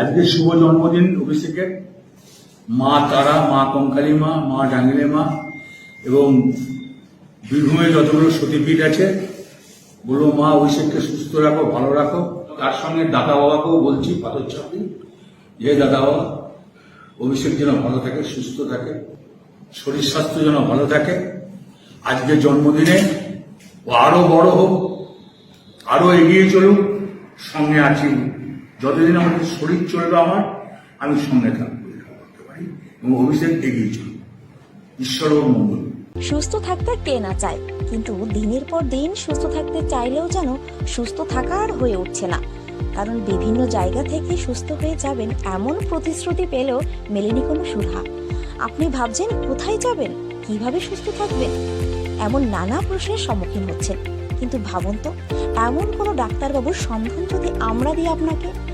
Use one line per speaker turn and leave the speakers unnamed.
আজকে শুভ জন্মদিন অভিষেকের মা তারা, মা কঙ্কালী মা মা ডাঙ্গিলে মা এবং বীরভূমে যতগুলো সতীপীঠ আছে বলব মা অভিষেককে সুস্থ রাখো, ভালো রাখো। তার সঙ্গে দাদা বাবাকেও বলছি পাথর চাপি যে দাদা বাবা অভিষেক যেন ভালো থাকে, সুস্থ থাকে, শরীর স্বাস্থ্য যেন ভালো থাকে। আজকে জন্মদিনে ও আরও বড় হোক, আরও এগিয়ে চলুক, সঙ্গে আছি যতদিন আমাদের শরীর চলবে আমার, আমি সঙ্গে থাকব এবং অভিষেক এগিয়ে চলুক ঈশ্বর ওর মঙ্গল।
সুস্থ থাকতে কে না চায়? কিন্তু দিনের পর দিন সুস্থ থাকতে চাইলেও যেন সুস্থ থাকা আর হয়ে উঠছে না। কারণ বিভিন্ন জায়গা থেকে সুস্থ হয়ে যাবেন এমন প্রতিশ্রুতি পেলেও মেলেনি কোনো সুধা আপনি ভাবছেন, কোথায় যাবেন? কীভাবে সুস্থ থাকবেন? এমন নানা প্রশ্নের সম্মুখীন হচ্ছেন। কিন্তু ভাবুন তো, এমন কোনো ডাক্তারবাবুর সন্ধান যদি আমরা দিই আপনাকে